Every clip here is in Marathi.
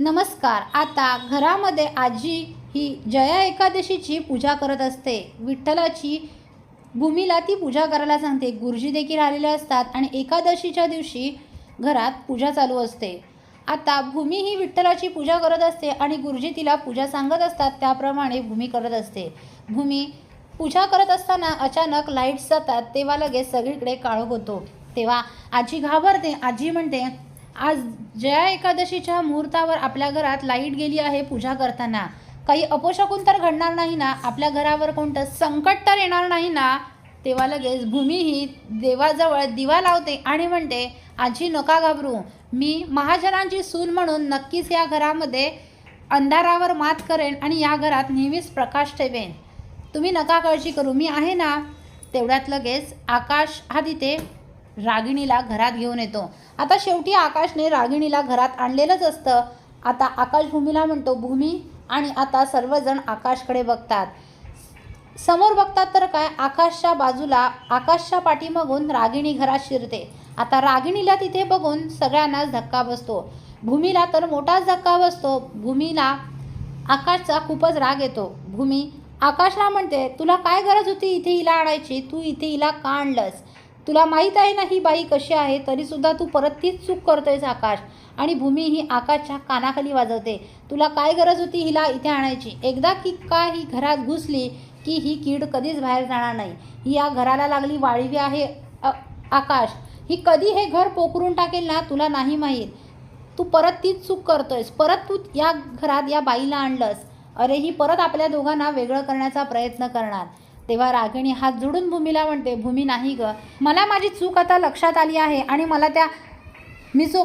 नमस्कार. आता घरामध्ये आजी ही जया एकादशीची पूजा करत असते. विठ्ठलाची भूमीला ती पूजा करायला सांगते. गुरुजी देखील आलेले असतात आणि एकादशीच्या दिवशी घरात पूजा चालू असते. आता भूमी ही विठ्ठलाची पूजा करत असते आणि गुरुजी तिला पूजा सांगत असतात. त्याप्रमाणे भूमी करत असते. भूमी पूजा करत असताना अचानक लाईट्स जातात. तेव्हा लगेच सगळीकडे काळोख होतो. तेव्हा आजी घाबरते. आजी म्हणते आज जया एकादशीच्या मुहूर्तावर आपल्या घरात लाइट गेली आहे पूजा करताना. काही अपशकून तर घडणार नाही ना? आपल्या घरावर कोणतं संकट तर येणार नाही ना? तेव्हा लगेच भूमी ही देवाजवळ दिवा लावते आणि म्हणते आजी नका घाबरू. मी महाजनांची सून म्हणून नक्कीच या घरामध्ये अंधारावर मात करेन आणि या घरात नेहमीच प्रकाश ठेवेन. तुम्ही नका काळजी करू. मी आहे ना? तेवढ्यात लगेच आकाश हा तिथे रागिणीला घरात घेऊन येतो. आता शेवटी आकाशने रागिणीला घरात आणलेलंच असतं. आता आकाश भूमीला म्हणतो भूमी आणि आता सर्वजण आकाशकडे बघतात. समोर बघतात तर काय? आकाशच्या बाजूला आकाशच्या पाठीमागून रागिणी घरात शिरते. आता रागिणीला तिथे बघून सगळ्यांनाच धक्का बसतो. भूमीला तर मोठाच धक्का बसतो. भूमीला आकाशचा खूपच राग येतो. भूमी आकाशला म्हणते तुला काय गरज होती इथे हिला आणायची? तू इथे हिला का आणलंस? तुला माहीत आहे ना ही बाई कशी आहे? तरीसुद्धा तू परत तीच चूक करतोयस आकाश. आणि भूमी ही आकाशच्या कानाखाली वाजवते. तुला काय गरज होती हिला इथे आणायची? एकदा की का ही घरात घुसली की ही कीड कधीच बाहेर जाणार नाही? ही या घराला लागली वाळवी आहे आकाश. ही कधी हे घर पोखरून टाकेल ना तुला नाही माहीत. तू परत तीच चूक करतोयस. परत तू या घरात या बाईला आणलंस. अरे ही परत आपल्या दोघांना वेगळं करण्याचा प्रयत्न करणार. तेव्हा रागिणी हात जोडून भूमीला म्हणते भूमी नाही ग. मला माझी चूक आता लक्षात आली आहे आणि मला त्या मी जो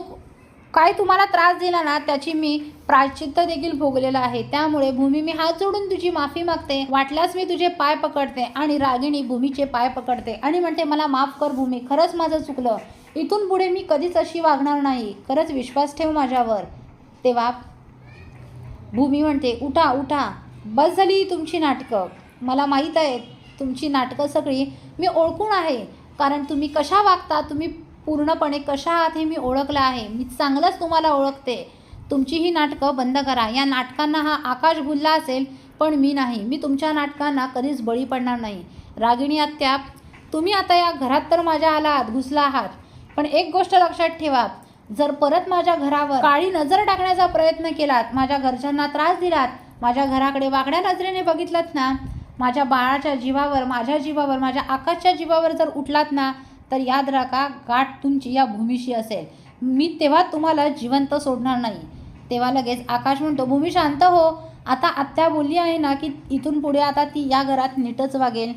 काय तुम्हाला त्रास दिला ना त्याची मी प्रायश्चित्त देखील भोगलेलं आहे. त्यामुळे भूमी मी हात जोडून तुझी माफी मागते. वाटल्यास मी तुझे पाय पकडते आणि रागिणी भूमीचे पाय पकडते आणि म्हणते मला माफ कर भूमी खरंच माझं चुकलं. इथून पुढे मी कधीच अशी वागणार नाही. खरंच विश्वास ठेव माझ्यावर. तेव्हा भूमी म्हणते उठा उठा. बस झाली तुमची नाटकं. मला माहीत आहे तुमची नाटकं सगळी मी ओळखून आहे. कारण तुम्ही कशा वागता तुम्ही पूर्णपणे कशा आहात हे मी ओळखलं आहे. मी चांगलंच तुम्हाला ओळखते. तुमची ही नाटकं बंद करा. या नाटकांना हा आकाश भुलला असेल पण मी नाही. मी तुमच्या नाटकांना कधीच बळी पडणार नाही. रागिणी आत्या तुम्ही आता या घरात तर माझ्या आलात घुसला आहात. पण एक गोष्ट लक्षात ठेवा. जर परत माझ्या घरावर काळी नजर टाकण्याचा प्रयत्न केलात माझ्या घरच्यांना त्रास दिलात माझ्या घराकडे वागण्या नजरेने बघितलात ना माझ्या बाळाच्या जीवावर माझ्या जीवावर माझ्या आकाशच्या जीवावर जर उठलात ना तर याद राखा गाठ तुमची या भूमीशी असेल. मी तेव्हा तुम्हाला जिवंत सोडणार नाही. तेव्हा लगेच आकाश म्हणतो भूमी शांत हो. आता आत्या बोलली आहे ना की इथून पुढे आता ती या घरात नीटच वागेल.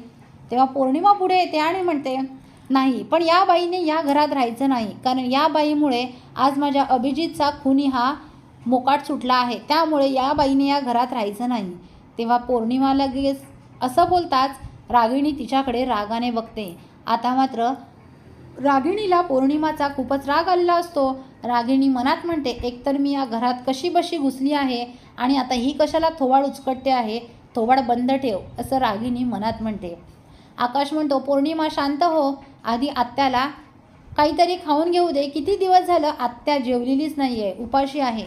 तेव्हा पौर्णिमा पुढे येते आणि म्हणते नाही पण या बाईने या घरात राहायचं नाही. कारण या बाईमुळे आज माझ्या अभिजितचा खुनी हा मोकाट सुटला आहे. त्यामुळे या बाईने या घरात राहायचं नाही. तेव्हा पौर्णिमा लगेच असं बोलताच रागिणी तिच्याकडे रागाने बघते. आता मात्र रागिणीला पौर्णिमाचा खूपच राग आलेला असतो. रागिणी मनात म्हणते एकतर मी या घरात कशी बशी घुसली आहे आणि आता ही कशाला थोबाड उचकटते आहे? थोबाड बंद ठेव असं रागिणी मनात म्हणते. आकाश म्हणतो पौर्णिमा शांत हो. आधी आत्याला काहीतरी खाऊन घेऊ दे. किती दिवस झालं आत्या जेवलेलीच नाही आहे उपाशी आहे.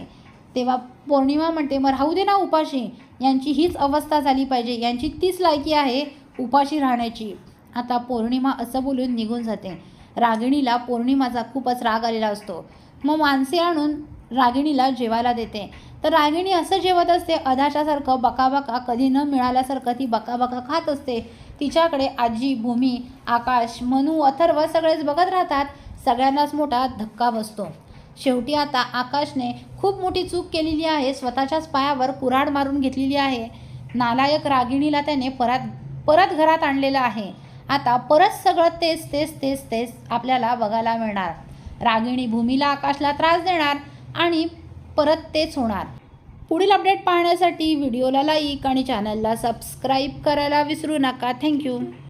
तेव्हा पौर्णिमा म्हणते मग राहू दे ना उपाशी. यांची हीच अवस्था झाली पाहिजे. यांची तीच लायकी आहे उपाशी राहण्याची. आता पौर्णिमा असं बोलून निघून जाते. रागिणीला पौर्णिमाचा खूपच राग आलेला असतो. मग माणसे आणून रागिणीला जेवायला देते. तर रागिणी असं जेवत असते अधाशासारखं बकाबका कधी न मिळाल्यासारखं ती बकाबका खात असते. तिच्याकडे आजी भूमी आकाश मनू अथर्व सगळेच बघत राहतात. सगळ्यांनाच मोठा धक्का बसतो. शेवटी आता आकाशने खूप मोठी चूक केलेली आहे. स्वतःच्याच पायावर कुऱ्हाड मारून घेतलेली आहे. नालायक रागिणीला त्याने परत परत घरात आणलेलं आहे. आता परत सगळं तेच तेच तेच तेच आपल्याला बघायला मिळणार. रागिणी भूमीला आकाशला त्रास देणार आणि परत तेच होणार. पुढील अपडेट पाहण्यासाठी व्हिडिओला लाईक आणि चॅनलला सबस्क्राईब करायला विसरू नका. थँक्यू